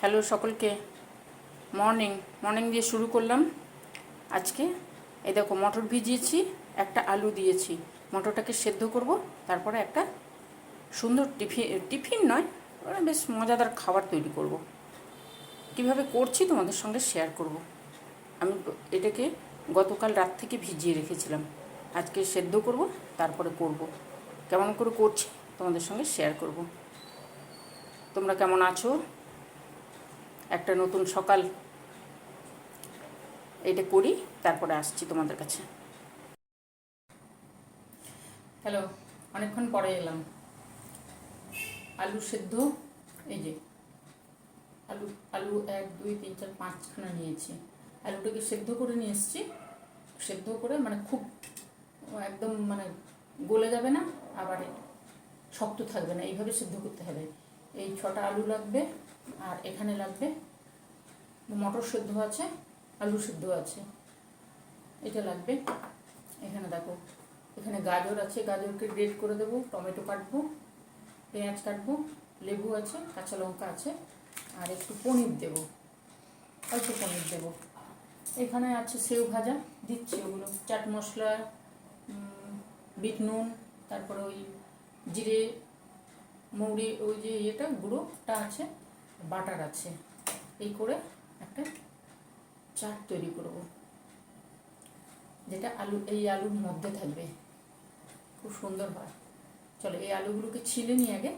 Hello সকলকে morning morning দিয়ে শুরু করলাম আজকে এই দেখো মটর ভিজিয়েছি, একটা আলু দিয়েছি মটরটাকে সেদ্ধ করব, তারপরে একটা সুন্দর টিফিন টিফিন নয় বেশ মজাদার খাবার তৈরি করব। কীভাবে করছি তোমাদের সঙ্গে শেয়ার করব। আমি এটাকে গতকাল রাত থেকে ভিজিয়ে রেখেছিলাম আজকে সেদ্ধ করব, তারপরে করব। কেমন করে করছি তোমাদের সঙ্গে শেয়ার করব। তোমরা কেমন আছো একটা নতুন সকাল। এটা করি, তারপরে আসছি তোমাদের কাছে। হ্যালো অনেকক্ষণ পরে এলাম। আলু সেদ্ধ, এই যে। আলু আলু এক, দুই, তিন, চার, পাঁচখানা নিয়েছি। আলুটাকে সেদ্ধ করে নিয়ে এসেছি। সেদ্ধ করে মানে খুব একদম মানে গলে যাবে না, আবার শক্ত থাকবে না। এইভাবে সেদ্ধ করতে হবে। এই ছটা আলু লাগবে আর এখানে লাগবে মটর সেদ্ধ আছে, আলু সেদ্ধ আছে। এটা লাগবে এখানে দেখো, এখানে গাজর আছে, গাজরকে গ্রেট করে দেবো, টমেটো কাটবো, পেঁয়াজ কাটবো, লেবু আছে, কাঁচা লঙ্কা আছে, আর একটু পনির দেব, অল্প পনির দেব। এখানে আছে সেউ ভাজা, দিচ্ছি ওগুলো, চাট মশলা বিট নুন, তারপরে ওই জিরে, মৌরি, ওই যে ইয়েটা, গুঁড়োটা আছে বাটার আছে। এই করে একটা চাট তৈরি করব। যেটা আলু, এই আলুর মধ্যে থাকবে। খুব সুন্দর হয়। চলো এই আলুগুলোকে ছিলে নিয়ে আগে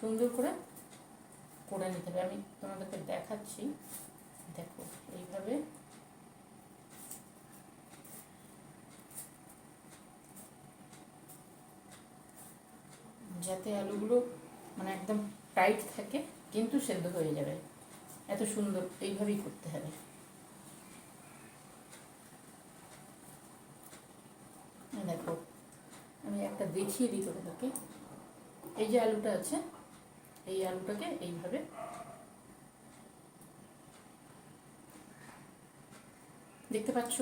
সুন্দর করে করে নিতে হবে। আমি তোমাদেরকে দেখাচ্ছি। দেখো, এইভাবে যাতে আলুগুলো মানে একদম টাইট থাকে, কিন্তু সেদ্ধ হয়ে যাবে। এত সুন্দর, এইভাবেই করতে হবে। দেখো, আমি একটা দেখিয়ে দিই তোমাদেরকে। এই যে আলুটা আছে, এই আলুটাকে এইভাবে দেখতে পাচ্ছ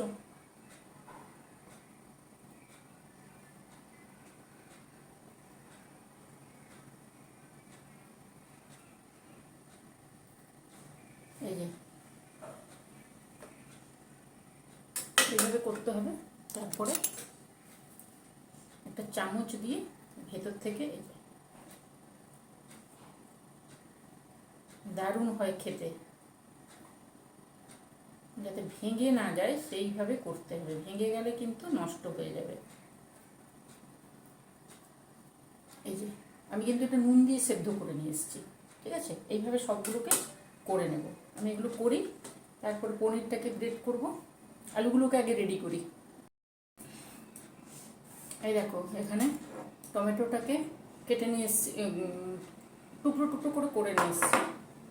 এই যে এইভাবে করতে হবে। তারপরে একটা চামচ দিয়ে ভেতর থেকে দারুণ হয় খেতে। যাতে ভেঙে না যায়, সেইভাবে করতে হবে। ভেঙে গেলে কিন্তু নষ্ট হয়ে যাবে। এই যে আমি কিন্তু এটা নুন দিয়ে সেদ্ধ করে নিয়ে এসেছি, ঠিক আছে? এইভাবে সবগুলোকে করে নেব। আমি এগুলো করি, তারপর পনিরটাকে গ্রেট করব। আলুগুলোকে আগে রেডি করি। এই দেখো, এখানে টমেটোটাকে কেটে নিয়ে এসছি টুকরো টুকরো করে করে নিয়ে এসছি।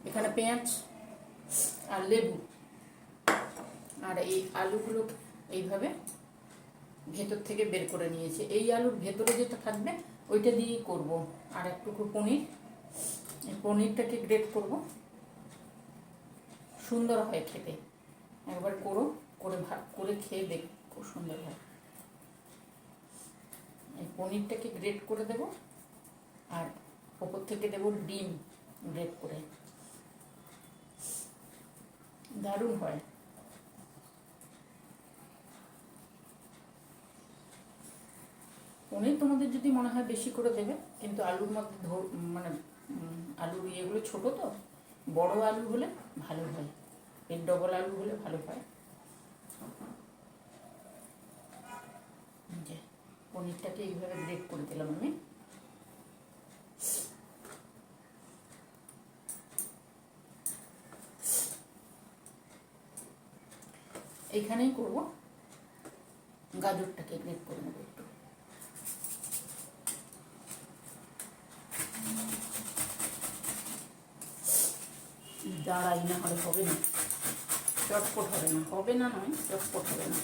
এখানে পেঁয়াজ আর লেবু। আর এই আলুগুলো এইভাবে ভেতর থেকে বের করে নিয়েছি। এই আলুর ভেতরে যেটা থাকবে, ওইটা দিয়েই করব। আর একটুকু পনির। পনিরটাকে গ্রেট করব। সুন্দর হয় খেতে। একবার করো। করে ভাত করে খেয়ে দেখ, খুব সুন্দর হয়। এই পনিরটাকে গ্রেট করে দেব, আর ওপর থেকে দেব ডিম গ্রেট করে। দারুণ হয়। পনির তোমাদের যদি মনে হয় বেশি করে দেবে, কিন্তু আলুর মধ্যে মানে আলুর ইয়েগুলো ছোট তো, বড় আলু হলে ভালো হয়। এর ডবল আলু হলে ভালো হয় যে পনিরটাকে এইভাবে গ্রেট করে দিলাম আমি। এইখানেই করব। গাজরটাকে গ্রেট করে নেব একটু। দাঁড়াই না হলে হবে না। চটপট হবে না হবে না নয়, চটপট হবে না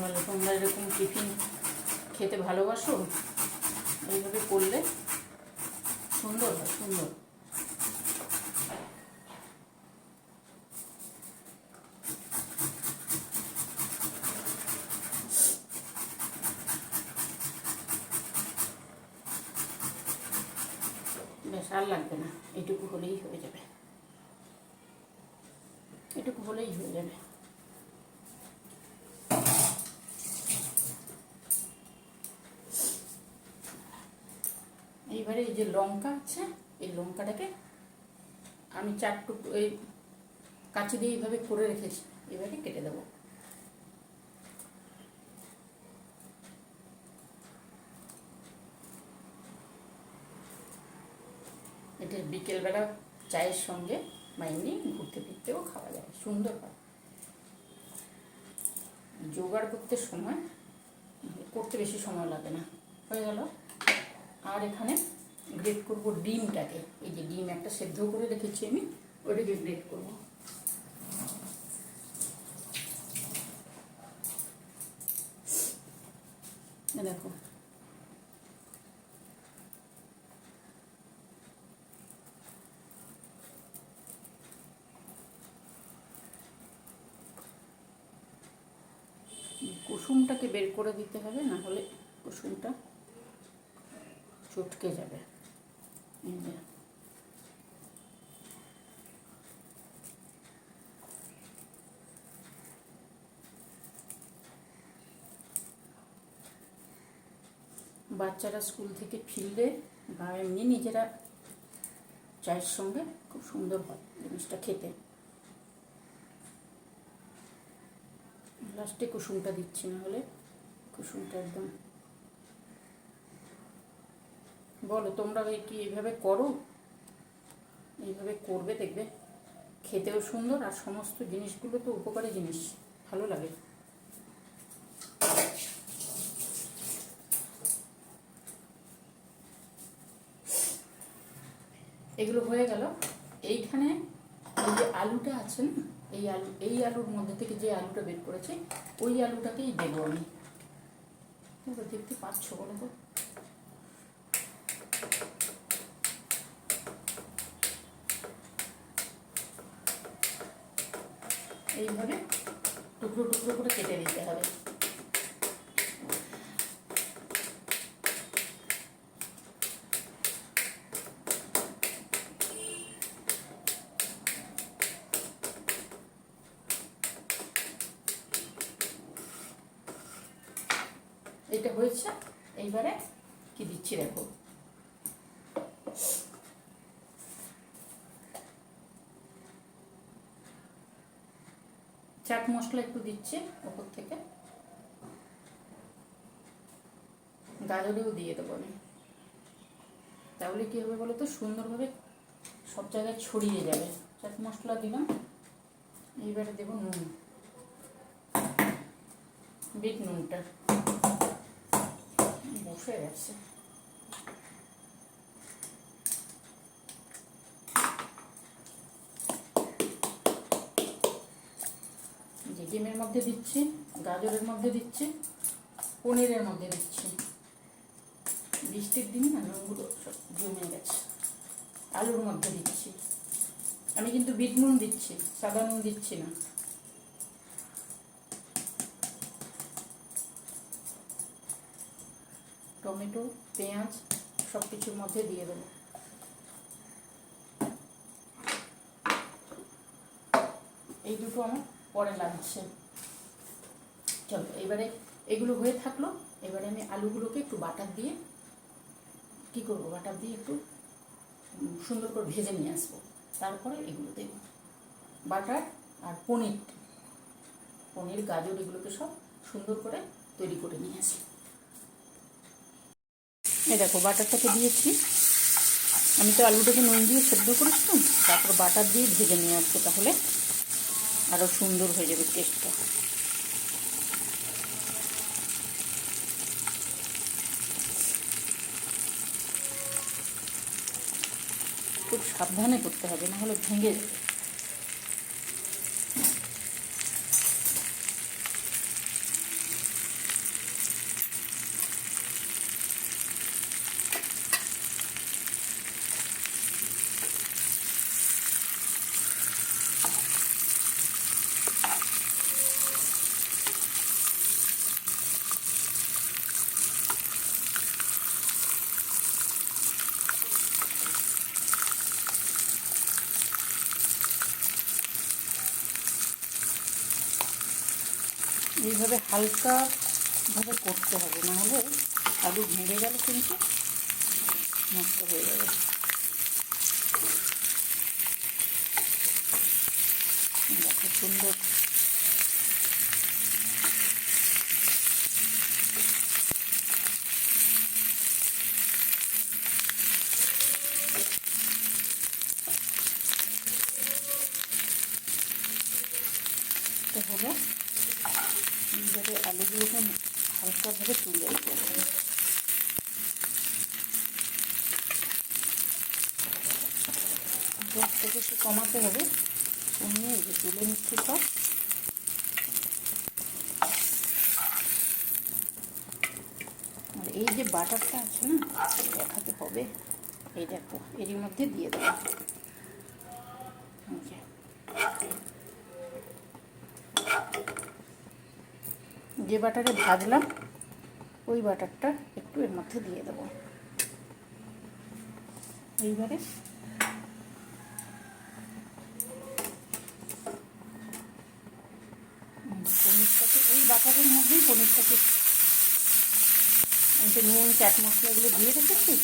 ভালো তোমরা এরকম টিফিন খেতে ভালোবাসো? এইভাবে করলে সুন্দর হয় সুন্দর আর লাগবে না এইটুকু হলেই হয়ে যাবে এটুকু হলেই হয়ে যাবে এইবারে এই যে লঙ্কা আছে, এই লঙ্কাটাকে আমি চার টুকরো, এই কাঁচি দিয়ে এইভাবে করে রেখেছি, এবারে কেটে দেবো। এটা বিকেলবেলা চায়ের সঙ্গে বা এমনি ঘুরতে ফিরতেও খাওয়া যায়, সুন্দর হয়। জোগাড় করতে সময়, করতে বেশি সময় লাগে না, হয়ে গেল। আর এখানে গ্রেট করব ডিমটাকে। এই যে ডিম একটা সেদ্ধ করে রেখেছি আমি, ওটাকে গ্রেট করব। দেখো। কুসুমটাকে বের করে দিতে হবে, না হলে কুসুমটা চটকে যাবে। বাচ্চারা স্কুল থেকে ফিরলে বা এমনি নিজেরা চায়ের সঙ্গে খুব সুন্দর হয় জিনিসটা খেতে। লাস্টে কুসুমটা দিচ্ছি না হলে কুসুমটা একদম বলো, তোমরা কি এইভাবে করো? এইভাবে করবে, দেখবে। খেতেও সুন্দর আর সমস্ত জিনিসগুলো তো উপকারী জিনিস। ভালো লাগে। এগুলো হয়ে গেল। এইখানে এই যে আলুটা আছে না, এই আলু, এই আলুর মধ্যে থেকে যে আলুটা বের করেছি, ওই আলুটাকেই দেবো আমি। দেখতে পাচ্ছ বলো তো? এইভাবে টুকরো টুকরো করে কেটে দিতে হবে। এটা হয়েছে এইবারে কি দিচ্ছি দেখো। চাট মশলা একটু দিচ্ছি ওপর থেকে। গাজরেও দিয়ে দেবো আমি। তাহলে কী হবে বলো তো সুন্দরভাবে সব জায়গায় ছড়িয়ে যাবে। চাট মশলা দিলাম। এইবারে দেবো নুন। বিট নুনটা। বসে গেছে। ডিমের মধ্যে দিচ্ছি, গাজরের মধ্যে দিচ্ছি, পনিরের মধ্যে দিচ্ছি। বৃষ্টির দিন না নুনগুলো সব জমে গেছে। আলুর মধ্যে দিচ্ছি। আমি কিন্তু বিট নুন দিচ্ছি, সাদা নুন দিচ্ছি না। টমেটো, পেঁয়াজ সব কিছুর মধ্যে দিয়ে দেবো। এই দুটো আমার পরে লাগছে। চলো এবারে এগুলো হয়ে থাকল। এবারে আমি আলুগুলোকে একটু বাটার দিয়ে, কি করব, বাটার দিয়ে একটু সুন্দর করে ভেজে নিয়ে আসব। তারপরে এগুলো দেব বাটার আর পনির পনির, গাজর, এগুলোকে সব সুন্দর করে তৈরি করে নিয়ে আসি এই দেখো, বাটারটাকে দিয়েছি। আমি তো আলুটাকে নুন দিয়ে সেদ্ধ করেছিলাম, তারপর বাটার দিয়ে ভেজে নিয়ে আসব তাহলে। আরও সুন্দর হয়ে যাবে টেস্টটা খুব সাবধানে করতে হবে না হলে ভেঙে যাবে। এইভাবে হালকাভাবে করতে হবে নাহলে আলু ভেঙে গেলে কিন্তু নষ্ট হয়ে যাবে দেখো সুন্দর তো হলো এইভাবে আলুগুলোকে হালকাভাবে তুলে দিতে হবে গ্যাসটাকে একটু কমাতে হবে। কমিয়ে এই যে তুলে নিচ্ছি সব। আর এই যে বাটারটা আছে না দেখাতে হবে। এই দেখো, এরই মধ্যে দিয়ে দেবো। যে। যে বাটারে ভাজলাম, ওই বাটারটা একটু এর মধ্যে দিয়ে দেবো। এইবারে পনিরটাকে ওই বাটারের মধ্যেই পনিরটাকে তো নুন, চাট মশলাগুলো দিয়ে রেখেছি।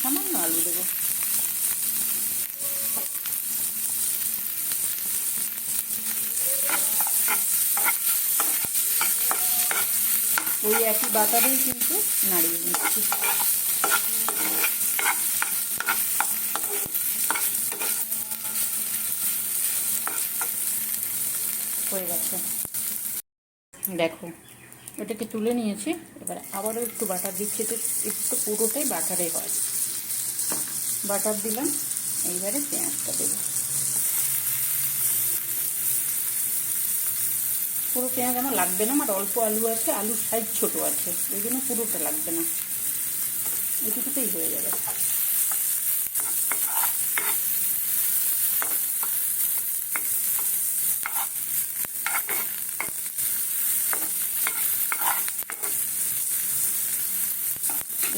সামান্য আলু দেবো। ওই একই বাটারেই কিন্তু নাড়িয়ে নিচ্ছি। হয়ে গেছে। দেখো, এটাকে তুলে নিয়েছি, এবার আবারও একটু বাটার দিচ্ছি। তো একটু পুরোটাই বাটারে হয়। বাটার দিলাম, এইবারে পেঁয়াজটা দেবো। পুরো পেঁয়াজ আমার লাগবে না, আমার অল্প আলু আছে, আলুর সাইজ ছোট আছে ওই জন্য পুরোটা লাগবে না। এটুকুতেই হয়ে যাবে।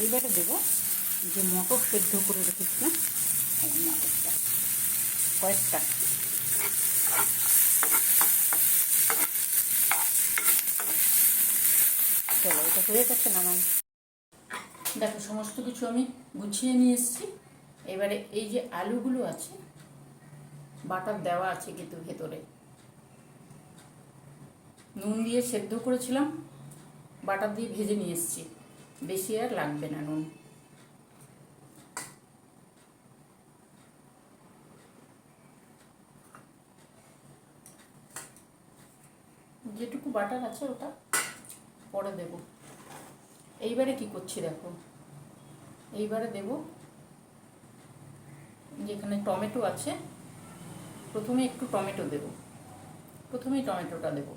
এইবারে দেবো যে মটর সেদ্ধ করে রেখেছিলাম মটরটা, কয়েকটা। চলো, এটা হয়ে গেছে না ম্যাম দেখো, সমস্ত কিছু আমি গুছিয়ে নিয়ে এসেছি। এবারে এই যে আলুগুলো আছে, বাটার দেওয়া আছে কিন্তু ভেতরে। নুন দিয়ে সেদ্ধ করেছিলাম, বাটার দিয়ে ভেজে নিয়ে এসেছি। বেশি আর লাগবে না নুন। যেটুকু বাটার আছে ওটা পরে দেব। এইবারে কি করছি দেখো? এইবারে দেব যেখানে টমেটো আছে, প্রথমে একটু টমেটো দেব। প্রথমেই টমেটোটা দেব।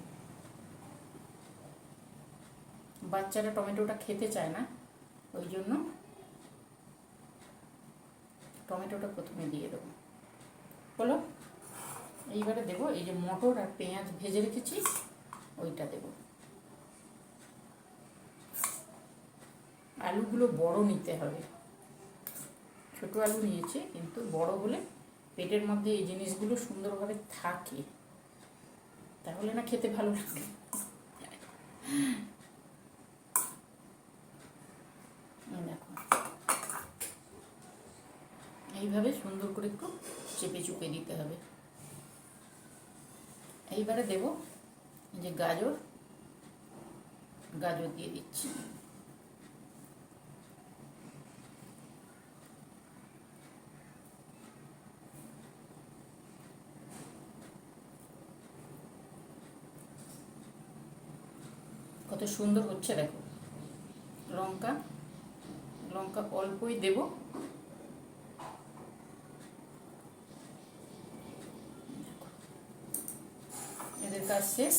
বাচ্চারা টমেটোটা খেতে চায় না, ওই জন্য টমেটোটা প্রথমে দিয়ে দেবো। হলো? এইবারে দেবো, এই যে মটর আর পেঁয়াজ ভেজে রেখেছি, ওইটা দেবো। আলুগুলো বড় নিতে হবে। ছোট আলু নিয়েছে, কিন্তু বড় হলে পেটের মধ্যে এই জিনিসগুলো সুন্দরভাবে থাকে। তাহলে না খেতে ভালো লাগে এই দেখো এইভাবে সুন্দর করে একটু চেপে চুপে দিতে হবে। এইবারে দেব যে গাজর। গাজর দিয়ে দিচ্ছি। কত সুন্দর হচ্ছে দেখো। লঙ্কা লঙ্কা অল্পই দেব। কাজ শেষ।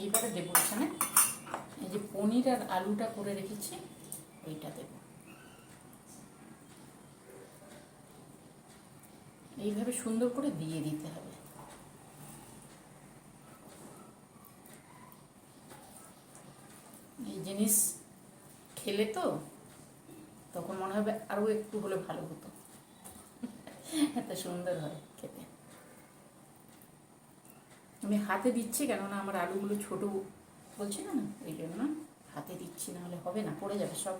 এইবারে দেবো এখানে। এই যে পনির আর আলুটা করে রেখেছি ওইটা দেব। এইভাবে সুন্দর করে দিয়ে দিতে হবে। এই জিনিস খেলে তো তখন মনে হবে আরও একটু হলে ভালো হতো। এত সুন্দর হয় খেতে। আমি হাতে দিচ্ছি কেননা আমার আলুগুলো ছোট, বলছি না না এই জন্য হাতে দিচ্ছি না হলে হবে না, পড়ে যাবে সব,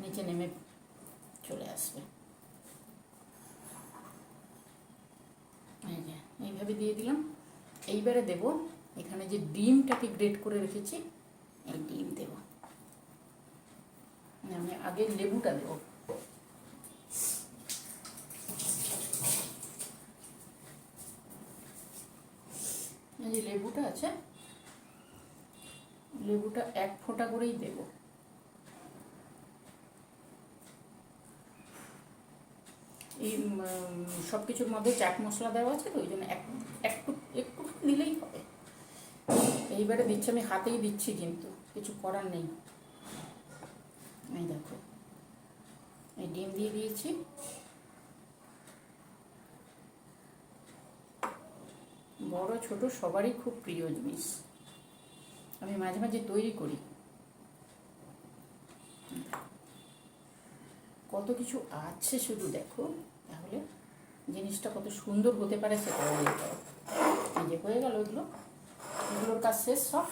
নিচে নেমে চলে আসবে। এইভাবে দিয়ে দিলাম। এইবারে দেব, এখানে যে ডিমটাকে গ্রেট করে রেখেছি, এই ডিম দেব। আমি আগে লেবুটা দেবো এই যে লেবুটা আছে লেবুটা এক ফোঁটা করেই দেব। এই সব কিছুর মধ্যে চাট মশলা দেওয়া আছে তো, ওই জন্য এক একটু একটু দিলেই হবে। এইবারে দিচ্ছি, আমি হাতেই দিচ্ছি কিন্তু, কিছু করার নেই। এই দেখো, এই ডিম দিয়ে দিয়েছি। বড়, ছোট সবারই খুব প্রিয় জিনিস। আমি মাঝে মাঝে তৈরি করি। কত কিছু আছে শুধু দেখো, তাহলে জিনিসটা কত সুন্দর হতে পারে সেটা পারো এই যে হয়ে গেল এগুলো এগুলোর কাজ শেষ সব।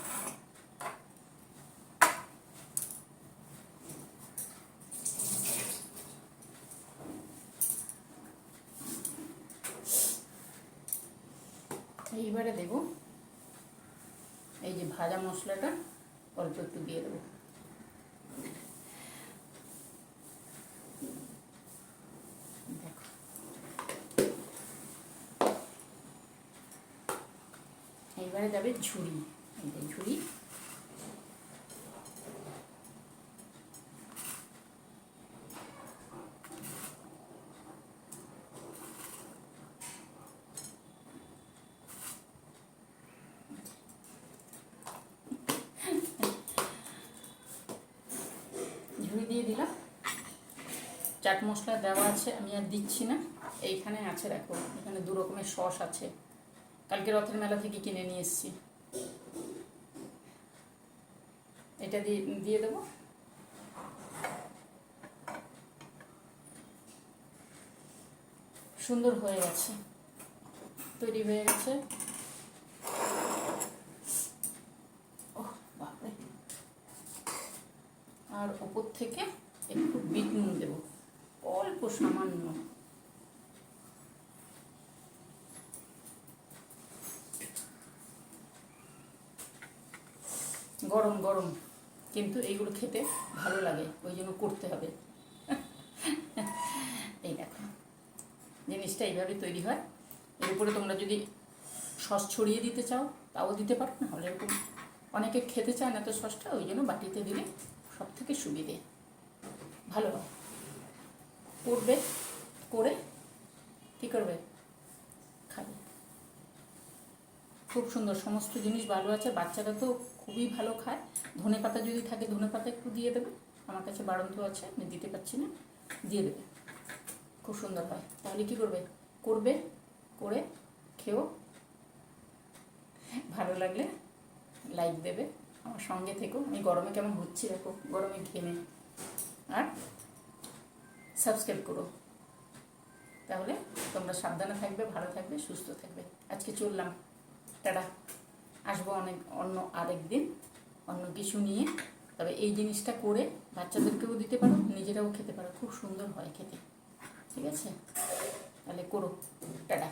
এইবারে দেব এই যে ভাজা মশলাটা, অল্প একটু দিয়ে দেবো দেখো এইবারে যাবে ঝুড়ি। ঝুড়ি। ঝুড়ি দিয়ে দিলাম। চাট মশলা দেওয়া আছে, আমি আর দিচ্ছি না। এইখানে আছে, দেখো, এখানে দু রকমের সস আছে। কালকে রথের মেলা থেকে কিনে নিয়ে এসেছি। এটা দিয়ে দিয়ে দেবো। সুন্দর হয়ে গেছে। তৈরি হয়ে গেছে। আর ওপর থেকে একটু বিট নুন দেবো। অল্প সামান্য। গরম গরম। কিন্তু এইগুলো খেতে ভালো লাগে, ওই জন্য করতে হবে। এই দেখো, জিনিসটা এইভাবে তৈরি হয়। এর উপরে তোমরা যদি সস ছড়িয়ে দিতে চাও, তাও দিতে পারো না হলে এরকম অনেকে খেতে চায় না তো সসটা, ওই জন্য বাটিতে দিলে সব থেকে সুবিধে। ভালো করবে, করে কী করবে? খাবে। খুব সুন্দর, সমস্ত জিনিস ভালো আছে, বাচ্চারা তো খুবই ভালো খায়। ধনে পাতা যদি থাকে, ধনে পাতা একটু দিয়ে দেবে। আমার কাছে বাড়ন্ত আছে, আমি দিতে পারছি না, দিয়ে দেবে। খুব সুন্দর হয়। তাহলে কি করবে? করবে, করে খেও ভালো লাগলে লাইক দেবে। আমার সঙ্গে থেকো। আমি গরমে কেমন হচ্ছি দেখো, গরমে ঘেমে। আর সাবস্ক্রাইব করো। তাহলে তোমরা সাবধানে থাকবে, ভালো থাকবে, সুস্থ থাকবে। আজকে চললাম। টাটা। আসব অনেক অন্য আরেক দিন, অন্য কিছু নিয়ে। তবে এই জিনিসটা করে বাচ্চাদেরকেও দিতে পারো, নিজেরাও খেতে পারো। খুব সুন্দর হয় খেতে। ঠিক আছে? তাহলে করো। টাটা।